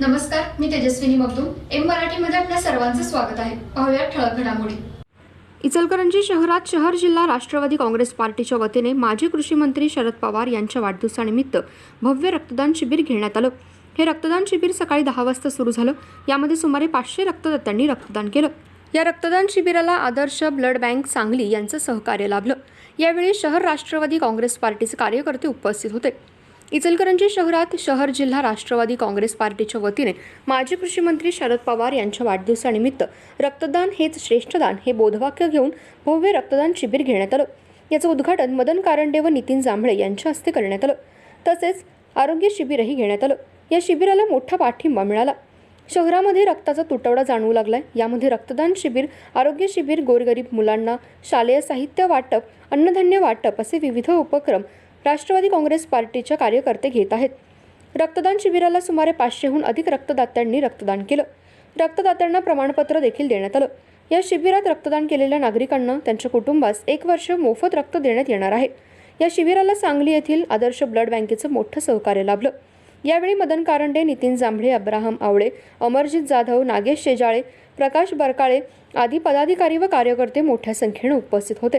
नमस्कार मी तेजस्विनी मगदूम. एम मराठीमध्ये आपल्या सर्वांचं स्वागत आहे. पाहूया ठळक घडामोडी. इचलकरंजी शहरात शहर जिल्हा राष्ट्रवादी काँग्रेस पार्टीच्या वतीने माजी कृषी मंत्री शरद पवार यांच्या वाढदिवसानिमित्त भव्य रक्तदान शिबिर घेण्यात आलं. हे रक्तदान शिबिर सकाळी दहा वाजता सुरू झालं. यामध्ये सुमारे पाचशे रक्तदात्यांनी रक्तदान केलं. या रक्तदान शिबिराला आदर्श ब्लड बँक सांगली यांचं सहकार्य लाभलं. यावेळी शहर राष्ट्रवादी काँग्रेस पार्टीचे कार्यकर्ते उपस्थित होते. इचलकरंजी शहरात शहर जिल्हा राष्ट्रवादी काँग्रेस पार्टीच्या वतीने माजी कृषी मंत्री शरद पवार यांच्या वाढदिवसानिमित्त रक्तदान हेच श्रेष्ठदान हे बोधवाक्य घेऊन भव्य रक्तदान शिबिर घेण्यात आलं. याचं उद्घाटन मदन कारंडे व नितीन जांभळे यांच्या हस्ते करण्यात आलं. तसेच आरोग्य शिबिरही घेण्यात आलं. या शिबिराला मोठा पाठिंबा मिळाला. शहरामध्ये रक्ताचा तुटवडा जाणवू लागलाय. यामध्ये रक्तदान शिबिर आरोग्य शिबिर गोरगरीब मुलांना शालेय साहित्य वाटप अन्नधान्य वाटप असे विविध उपक्रम राष्ट्रवादी काँग्रेस पार्टीच्या कार्यकर्ते घेत आहेत. रक्तदान शिबिराला सुमारे पाचशेहून अधिक रक्तदात्यांनी रक्तदान केलं. रक्तदात्यांना प्रमाणपत्र देखील देण्यात आलं. या शिबिरात रक्तदान केलेल्या नागरिकांना त्यांच्या कुटुंबास एक वर्ष मोफत रक्त देण्यात येणार आहे. या शिबिराला सांगली येथील आदर्श ब्लड बँकेचं मोठं सहकार्य लाभलं. यावेळी मदन कारंडे नितीन जांभळे अब्राहम आवळे अमरजित जाधव नागेश शेजाळे प्रकाश बरकाळे आदी पदाधिकारी व कार्यकर्ते मोठ्या संख्येने उपस्थित होते.